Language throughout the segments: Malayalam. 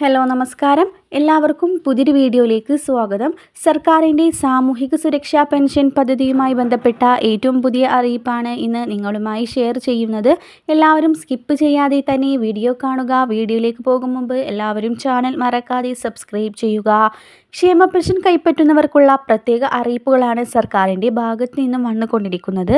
ഹലോ നമസ്കാരം. എല്ലാവർക്കും പുതിയൊരു വീഡിയോയിലേക്ക് സ്വാഗതം. സർക്കാരിന്റെ സാമൂഹിക സുരക്ഷാ പെൻഷൻ പദ്ധതിയുമായി ബന്ധപ്പെട്ട ഏറ്റവും പുതിയ അറിയിപ്പാണ് ഇന്ന് നിങ്ങളുമായി ഷെയർ ചെയ്യുന്നത്. എല്ലാവരും സ്കിപ്പ് ചെയ്യാതെ തന്നെ വീഡിയോ കാണുക. വീഡിയോയിലേക്ക് പോകും മുമ്പ് എല്ലാവരും ചാനൽ മറക്കാതെ സബ്സ്ക്രൈബ് ചെയ്യുക. ക്ഷേമ പെൻഷൻ കൈപ്പറ്റുന്നവർക്കുള്ള പ്രത്യേക അറിയിപ്പുകളാണ് സർക്കാരിന്റെ ഭാഗത്ത് നിന്നും വന്നുകൊണ്ടിരിക്കുന്നത്.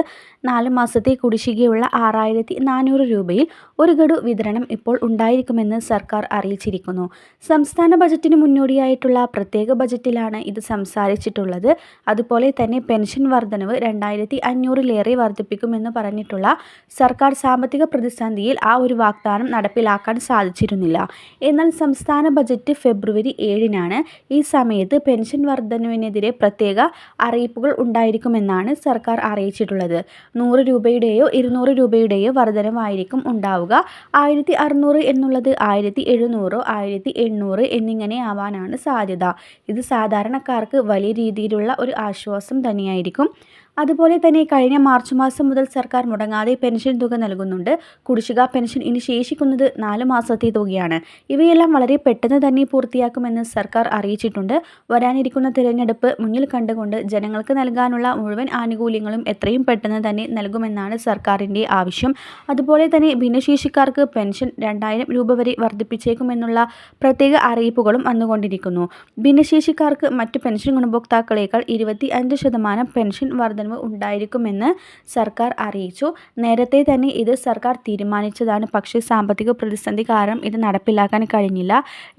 നാല് മാസത്തെ കുടിശ്ശികയുള്ള ആറായിരത്തി നാനൂറ് രൂപയിൽ ഒരു ഗഡു വിതരണം ഇപ്പോൾ ഉണ്ടായിരിക്കുമെന്ന് സർക്കാർ അറിയിച്ചിരിക്കുന്നു. സംസ്ഥാന ബജറ്റിന് മുന്നോടിയായിട്ടുള്ള പ്രത്യേക ബജറ്റിലാണ് ഇത് സംസാരിച്ചിട്ടുള്ളത്. അതുപോലെ തന്നെ പെൻഷൻ വർധനവ് രണ്ടായിരത്തി അഞ്ഞൂറിലേറെ വർദ്ധിപ്പിക്കുമെന്ന് പറഞ്ഞിട്ടുള്ള സർക്കാർ സാമ്പത്തിക പ്രതിസന്ധിയിൽ ആ ഒരു വാഗ്ദാനം നടപ്പിലാക്കാൻ സാധിച്ചിരുന്നില്ല. എന്നാൽ സംസ്ഥാന ബജറ്റ് ഫെബ്രുവരി ഏഴിനാണ് ഈ സമയത്ത് പെൻഷൻ വർധനവിനെതിരെ പ്രത്യേക അറിയിപ്പുകൾ ഉണ്ടായിരിക്കുമെന്നാണ് സർക്കാർ അറിയിച്ചിട്ടുള്ളത്. നൂറ് രൂപയുടെയോ ഇരുന്നൂറ് രൂപയുടെയോ വർധനവായിരിക്കും ഉണ്ടാവുക. ആയിരത്തി അറുന്നൂറ് എന്നുള്ളത് ആയിരത്തി എഴുന്നൂറോ ആയിരത്തി എണ്ണൂറ് എന്നിങ്ങനെ ആവാനാണ് സാധ്യത. ഇത് സാധാരണക്കാർക്ക് വലിയ രീതിയിലുള്ള ഒരു ആശ്വാസം തന്നെയായിരിക്കും. അതുപോലെ തന്നെ കഴിഞ്ഞ മാർച്ച് മാസം മുതൽ സർക്കാർ മുടങ്ങാതെ പെൻഷൻ തുക നൽകുന്നുണ്ട്. കുടിശ്ശിക പെൻഷൻ ഇനി ശേഷിക്കുന്നത് നാല് മാസത്തെ തുകയാണ്. ഇവയെല്ലാം വളരെ പെട്ടെന്ന് തന്നെ പൂർത്തിയാക്കുമെന്ന് സർക്കാർ അറിയിച്ചിട്ടുണ്ട്. വരാനിരിക്കുന്ന തിരഞ്ഞെടുപ്പ് മുന്നിൽ കണ്ടുകൊണ്ട് ജനങ്ങൾക്ക് നൽകാനുള്ള മുഴുവൻ ആനുകൂല്യങ്ങളും എത്രയും പെട്ടെന്ന് തന്നെ നൽകുമെന്നാണ് സർക്കാരിന്റെ ആവശ്യം. അതുപോലെ തന്നെ ഭിന്നശേഷിക്കാർക്ക് പെൻഷൻ രണ്ടായിരം രൂപ വരെ വർദ്ധിപ്പിച്ചേക്കുമെന്നുള്ള പ്രത്യേക അറിയിപ്പുകളും വന്നുകൊണ്ടിരിക്കുന്നു. ഭിന്നശേഷിക്കാർക്ക് മറ്റ് പെൻഷൻ ഗുണഭോക്താക്കളേക്കാൾ ഇരുപത്തി ശതമാനം പെൻഷൻ വർധന വർധനവ് ഉണ്ടായിരിക്കുമെന്ന് സർക്കാർ അറിയിച്ചു. നേരത്തെ തന്നെ ഇത് സർക്കാർ തീരുമാനിച്ചതാണ്. പക്ഷേ സാമ്പത്തിക പ്രതിസന്ധി കാരണം ഇത് നടപ്പിലാക്കാൻ കഴിഞ്ഞില്ല.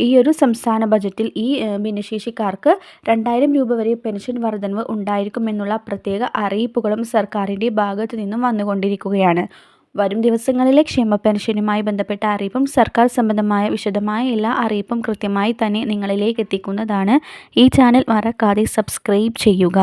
ഈ ഒരു സംസ്ഥാന ബജറ്റിൽ ഈ ഭിന്നശേഷിക്കാർക്ക് രണ്ടായിരം രൂപ വരെ പെൻഷൻ വർധനവ് ഉണ്ടായിരിക്കുമെന്നുള്ള പ്രത്യേക അറിയിപ്പുകളും സർക്കാരിന്റെ ഭാഗത്തു നിന്നും വന്നുകൊണ്ടിരിക്കുകയാണ്. വരും ദിവസങ്ങളിലെ ക്ഷേമ പെൻഷനുമായി ബന്ധപ്പെട്ട അറിയിപ്പും സർക്കാർ സംബന്ധമായ വിശദമായ എല്ലാ അറിയിപ്പും കൃത്യമായി തന്നെ നിങ്ങളിലേക്ക് എത്തിക്കുന്നതാണ്. ഈ ചാനൽ മറക്കാതെ സബ്സ്ക്രൈബ് ചെയ്യുക.